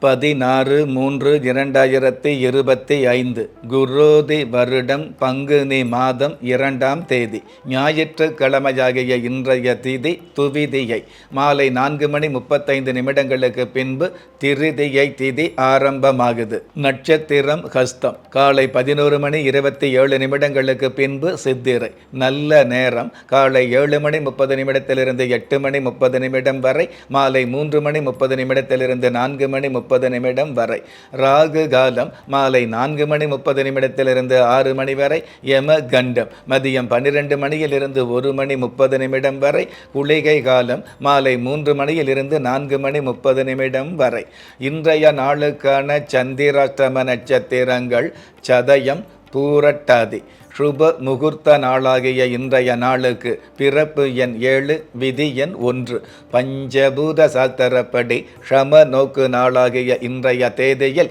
பதினாறு மூன்று இரண்டாயிரத்தி இருபத்தி ஐந்து குரோதி வருடம் பங்குனி மாதம் இரண்டாம் தேதி ஞாயிற்றுக்கிழமையாகிய இன்றைய திதி துவிதியை மாலை நான்கு மணி முப்பத்தைந்து நிமிடங்களுக்கு பின்பு திருதியை திதி ஆரம்பமாகுது. நட்சத்திரம் ஹஸ்தம் காலை பதினோரு மணி இருபத்தி ஏழு நிமிடங்களுக்கு பின்பு சித்திரை நல்ல நேரம் காலை ஏழு மணி முப்பது நிமிடத்திலிருந்து எட்டு மணி முப்பது நிமிடம் வரை மாலை மூன்று மணி முப்பது நிமிடத்திலிருந்து நான்கு மணி முப்பது முப்பது நிமிடம் வரை. ராகு காலம் மாலை நான்கு மணி முப்பது நிமிடத்திலிருந்து ஆறு மணி வரை. யம கண்டம் மதியம் பன்னிரெண்டு மணியிலிருந்து ஒரு மணி முப்பது நிமிடம் வரை. குளிகை காலம் மாலை மூன்று மணியிலிருந்து நான்கு மணி முப்பது நிமிடம் வரை. இன்றைய நாளுக்கான சந்திராஷ்டம நட்சத்திரங்கள் சதயம் பூரட்டாதி சுப முகூர்த்த நாளாகிய இன்றைய நாளுக்கு பிறப்பு எண் ஏழு விதி எண் ஒன்று. பஞ்சபூத சாஸ்திரப்படி ஷம நோக்கு நாளாகிய இன்றைய தேதியில்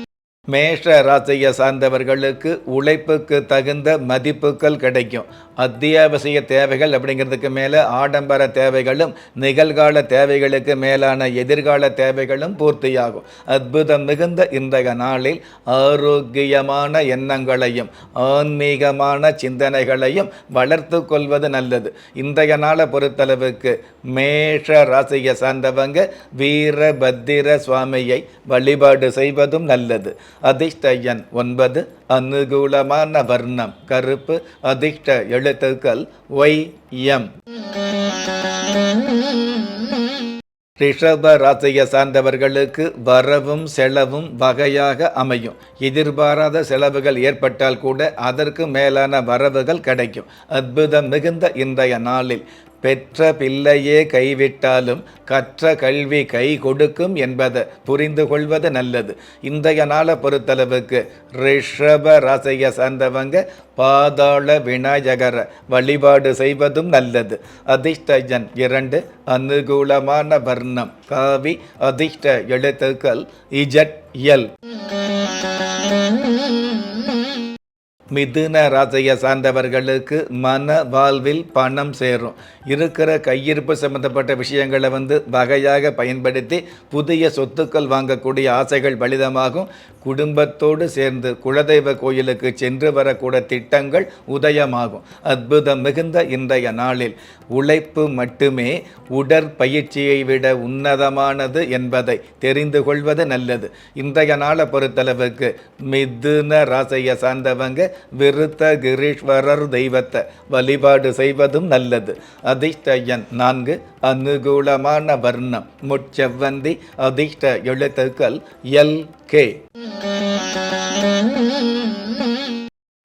மேஷ ராசியை சார்ந்தவர்களுக்கு உழைப்புக்கு தகுந்த மதிப்புகள் கிடைக்கும். அத்தியாவசிய தேவைகள் அப்படிங்கிறதுக்கு மேலே ஆடம்பர தேவைகளும் நிகழ்கால தேவைகளுக்கு மேலான எதிர்கால தேவைகளும் பூர்த்தியாகும். அற்புதம் மிகுந்த இன்றைய நாளில் ஆரோக்கியமான எண்ணங்களையும் ஆன்மீகமான சிந்தனைகளையும் வளர்த்து கொள்வது நல்லது. இன்றைய நாளை பொறுத்தளவுக்கு மேஷ ராசியை சார்ந்தவங்க வீரபத்திர சுவாமியை வழிபாடு செய்வதும் நல்லது. அதிர்ஷ்ட எண் ஒன்பது அனுகூலமான வர்ணம் கருப்பு அதிர்ஷ்ட எழுத்துக்கள் ஒய் எம். ரிஷப ராசியை சார்ந்தவர்களுக்கு வரவும் செலவும் வகையாக அமையும். எதிர்பாராத செலவுகள் ஏற்பட்டால் கூட அதற்கு மேலான வரவுகள் கிடைக்கும். அற்புதம் மிகுந்த இன்றைய நாளில். பெற்ற பிள்ளையே கைவிட்டாலும் கற்ற கல்வி கை கொடுக்கும் என்பதை புரிந்து கொள்வது நல்லது. இன்றைய நாளை பொறுத்தளவுக்கு ரிஷப ராசியை சார்ந்தவங்க பாதாள விநாயகர வழிபாடு செய்வதும் நல்லது. அதிர்ஷ்டஜன் இரண்டு அனுகூலமான வர்ணம். காவி அதிர்ஷ்ட எழுத்துக்கள் இஜட் எல் மிதுன ராசியை சார்ந்தவர்களுக்கு மன வாழ்வில் பணம் சேரும். இருக்கிற கையிருப்பு சம்பந்தப்பட்ட விஷயங்களை வந்து வகையாக பயன்படுத்தி புதிய சொத்துக்கள் வாங்கக்கூடிய ஆசைகள் பலிதமாகும். குடும்பத்தோடு சேர்ந்து குலதெய்வ கோயிலுக்கு சென்று வரக்கூட திட்டங்கள் உதயமாகும். அற்புதம் மிகுந்த இன்றைய நாளில் உழைப்பு மட்டுமே உடற்பயிற்சியை விட உன்னதமானது என்பதை தெரிந்து கொள்வது நல்லது. இன்றைய நாளை பொறுத்தளவுக்கு மிதுன ராசியை சார்ந்தவங்க விருத்த கிரீஸ்வரர் தெய்வத்தை வழிபாடு செய்வதும் நல்லது. அதிர்ஷ்டயன் நான்கு அனுகூலமான வர்ணம். முச்செவ்வந்தி அதிர்ஷ்ட எழுத்துக்கள் எல் கே.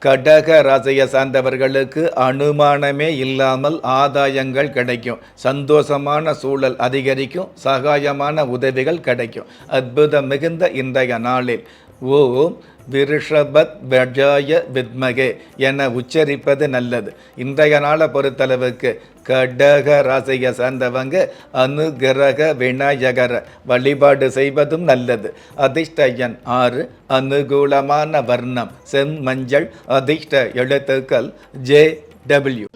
கடக ராசியை சார்ந்தவர்களுக்கு அனுமானமே இல்லாமல் ஆதாயங்கள் கிடைக்கும். சந்தோஷமான சூழல் அதிகரிக்கும். சகாயமான உதவிகள் கிடைக்கும். அற்புதம் மிகுந்த இன்றைய நாளில். ஓம் விருஷபத் வஜாய வித்மகே என உச்சரிப்பது நல்லது. இன்றைய நாளை பொறுத்தளவுக்கு கடக ராசியை சார்ந்தவங்க அனுகிரக விநாயகர வழிபாடு செய்வதும் நல்லது. அதிர்ஷ்ட எண் ஆறு அனுகூலமான வர்ணம் செம்மஞ்சள் அதிர்ஷ்ட எழுத்துக்கள் ஜே டபிள்யூ.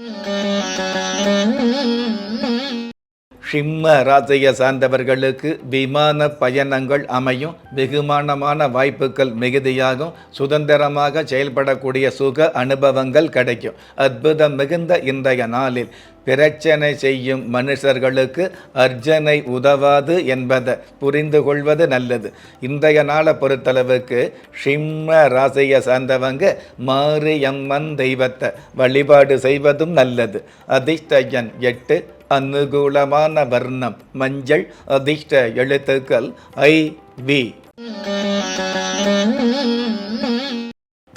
சிம்ம ராசியை சார்ந்தவர்களுக்கு விமான பயணங்கள் அமையும். வெகுமானமான வாய்ப்புகள் மிகுதியாகும். சுதந்திரமாக செயல்படக்கூடிய சுக அனுபவங்கள் கிடைக்கும். அற்புதம் மிகுந்த இன்றைய நாளில் பிரச்சனை செய்யும் மனுஷர்களுக்கு அர்ஜனை உதவாது என்பதை புரிந்து கொள்வது நல்லது. இன்றைய நாளை பொறுத்தளவுக்கு சிம்ம ராசியை சார்ந்தவங்க மாரியம்மன் தெய்வத்தை வழிபாடு செய்வதும் நல்லது. அதிர்ஷ்டயன் எட்டு அனுகூலமான வர்ணம். மஞ்சள் அதிர்ஷ்ட எழுத்துக்கள் ஐ வி.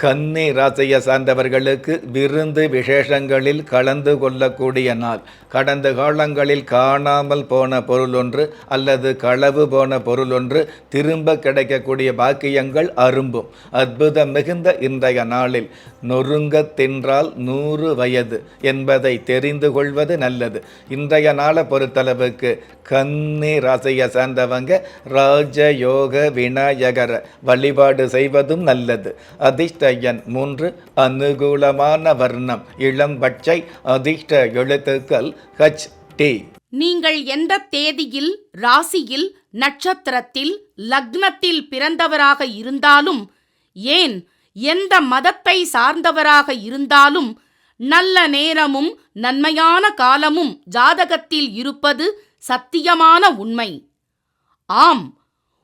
கன்னி ராசியை சார்ந்தவர்களுக்கு விருந்து விசேஷங்களில் கலந்து கொள்ளக்கூடிய நாள். கடந்த காலங்களில் காணாமல் போன பொருள் ஒன்று அல்லது களவு போன பொருள் ஒன்று திரும்ப கிடைக்கக்கூடிய பாக்கியங்கள் அரும்பும். அற்புதம் மிகுந்த இன்றைய நாளில் நொறுங்க தின்றால் நூறு வயது என்பதை தெரிந்து கொள்வது நல்லது. இன்றைய நாளை பொறுத்தளவுக்கு கன்னி ராசியை சார்ந்தவங்க ராஜயோக விநாயகர வழிபாடு செய்வதும் நல்லது. அதிர்ஷ்ட எண் மூன்று அனுகூலமான வர்ணம் இளம் பச்சை அதிர்ஷ்ட எழுத்துக்கள் ஹச் டி நீங்கள் எந்த தேதியில் ராசியில் நட்சத்திரத்தில் லக்னத்தில் பிறந்தவராக இருந்தாலும் ஏன் எந்த மதத்தை சார்ந்தவராக இருந்தாலும் நல்ல நேரமும் நன்மையான காலமும் ஜாதகத்தில் இருப்பது சத்தியமான உண்மை. ஆம்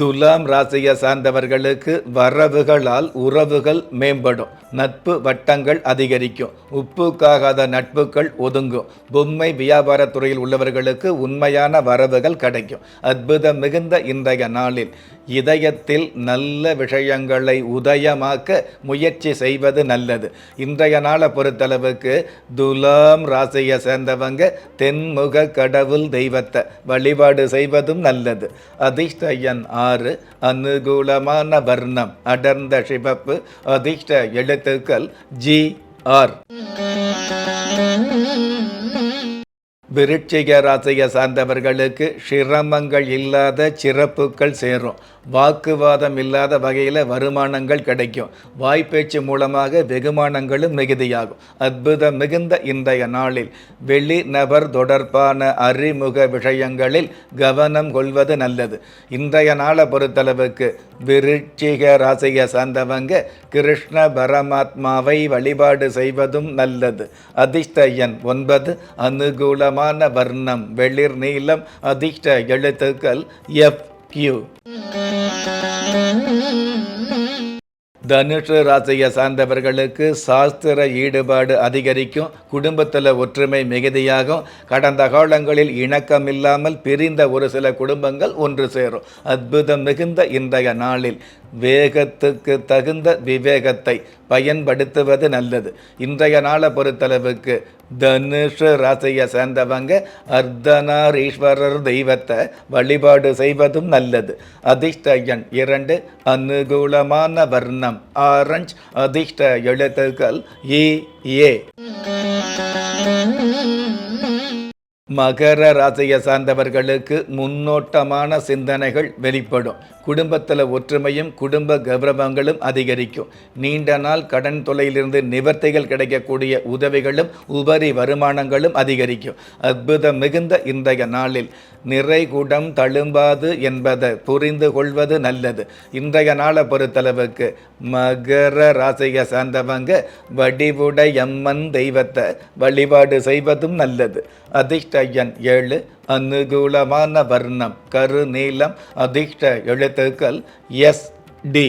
துலாம் ராசியை சார்ந்தவர்களுக்கு வரவுகளால் உறவுகள் மேம்படும். நட்பு வட்டங்கள் அதிகரிக்கும். உப்புக்காகாத நட்புகள் ஒதுங்கும். பொம்மை வியாபாரத் துறையில் உள்ளவர்களுக்கு உண்மையான வரவுகள் கிடைக்கும். அற்புதம் மிகுந்த இன்றைய நாளில் இதயத்தில் நல்ல விஷயங்களை உதயமாக்க முயற்சி செய்வது நல்லது. இன்றைய நாளை பொறுத்தளவுக்கு துலாம் ராசியை சேர்ந்தவங்க தென்முக கடவுள் தெய்வத்தை வழிபாடு செய்வதும் நல்லது. அதிர்ஷ்டயன் ஆ ஆறு அனுகூலமான வர்ணம் அடர்ந்த சிவப்பு அதிர்ஷ்ட எழுத்துக்கள் ஜி ஆர். விருட்சிக ராசியை சார்ந்தவர்களுக்கு சிரமங்கள் இல்லாத சிறப்புகள் சேரும். வாக்குவாதம் இல்லாத வகையில் வருமானங்கள் கிடைக்கும். வாய்ப்பேச்சு மூலமாக வெகுமானங்களும் மிகுதியாகும். அற்புதம் மிகுந்த இன்றைய நாளில் வெளி நபர் தொடர்பான அறிமுக விஷயங்களில் கவனம் கொள்வது நல்லது. இன்றைய நாளை பொறுத்தளவுக்கு விருட்சிக ராசியை சார்ந்தவங்க கிருஷ்ண பரமாத்மாவை வழிபாடு செய்வதும் நல்லது. அதிர்ஷ்ட எண் ஒன்பது அனுகூலமான வர்ணம் வெளிர் நீளம் அதிர்ஷ்ட எழுத்துக்கள் எஃப் கியூ தனுஷு ராசியை சார்ந்தவர்களுக்கு சாஸ்திர ஈடுபாடு அதிகரிக்கும் குடும்பத்தில் ஒற்றுமை மிகுதியாகும். கடந்த காலங்களில் இணக்கம் இல்லாமல் பிரிந்த ஒரு சில குடும்பங்கள் ஒன்று சேரும். அற்புதம் மிகுந்த இன்றைய நாளில். வேகத்துக்கு தகுந்த விவேகத்தை பயன்படுத்துவது நல்லது. இன்றைய நாளை பொறுத்தளவுக்கு தனுஷ ராசியை சேர்ந்தவங்க அர்த்தநாரீஸ்வரர் தெய்வத்தை வழிபாடு செய்வதும் நல்லது. அதிர்ஷ்ட எண் இரண்டு அனுகூலமான வர்ணம் ஆரஞ்ச். அதிர்ஷ்ட எழுத்துக்கள் இ ஏ. மகர ராசியை சார்ந்தவர்களுக்கு முன்னோட்டமான சிந்தனைகள் வெளிப்படும். குடும்பத்தில் ஒற்றுமையும் குடும்ப கௌரவங்களும் அதிகரிக்கும். நீண்ட நாள் கடன் தொலையிலிருந்து நிவர்த்திகள் கிடைக்கக்கூடிய உதவிகளும் உபரி வருமானங்களும் அதிகரிக்கும். அற்புதம் மிகுந்த இன்றைய நாளில் நிறைகுடம் தழும்பாது என்பதை புரிந்து கொள்வது நல்லது. இன்றைய நாளை பொறுத்தளவுக்கு மகர ராசியை சார்ந்தவங்க வடிவுடையம்மன் தெய்வத்தை வழிபாடு செய்வதும் நல்லது. அதிர்ஷ்ட கையன் ஏழு அனுகூலமான வர்ணம் கருநீளம் அதிர்ஷ்ட எழுத்துக்கள் எஸ் டி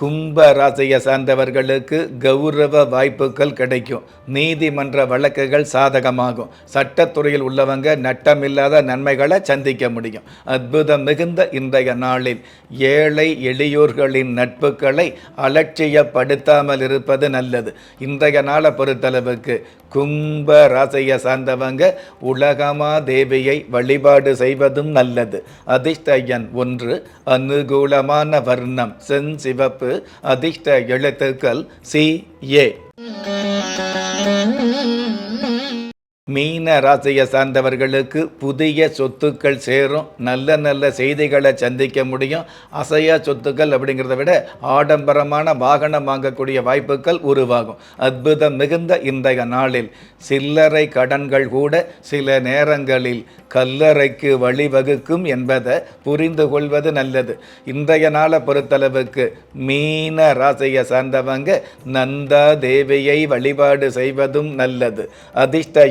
கும்ப ராசியை சார்ந்தவர்களுக்கு கௌரவ வாய்ப்புகள் கிடைக்கும். நீதிமன்ற வழக்குகள் சாதகமாகும். சட்டத்துறையில் உள்ளவங்க நட்டமில்லாத நன்மைகளை சந்திக்க முடியும். அற்புதம் மிகுந்த இன்றைய நாளில் ஏழை எளியோர்களின் நட்புகளை அலட்சியப்படுத்தாமல் இருப்பது நல்லது. இன்றைய நாளை பொறுத்தளவுக்கு கும்ப ராசியை சார்ந்தவங்க உலகமா தேவியை வழிபாடு செய்வதும் நல்லது. அதிர்ஷ்டயன் ஒன்று அனுகூலமான வர்ணம் செஞ்சிவப்பு அதிர்ஷ்ட எழுத்துக்கள் சி ஏ. மீன ராசியை சார்ந்தவர்களுக்கு புதிய சொத்துக்கள் சேரும். நல்ல நல்ல செய்திகளை சந்திக்க முடியும். அசையா சொத்துக்கள் அப்படிங்கிறத விட ஆடம்பரமான வாகனம் வாங்கக்கூடிய வாய்ப்புகள் உருவாகும். அற்புதம் மிகுந்த இன்றைய நாளில் சில்லறை கடன்கள் கூட சில நேரங்களில் கல்லறைக்கு வழிவகுக்கும் என்பதை புரிந்து கொள்வது நல்லது. இன்றைய நாளை பொறுத்தளவுக்கு மீன ராசியை சார்ந்தவங்க நந்தா தேவியை வழிபாடு செய்வதும் நல்லது. அதிர்ஷ்ட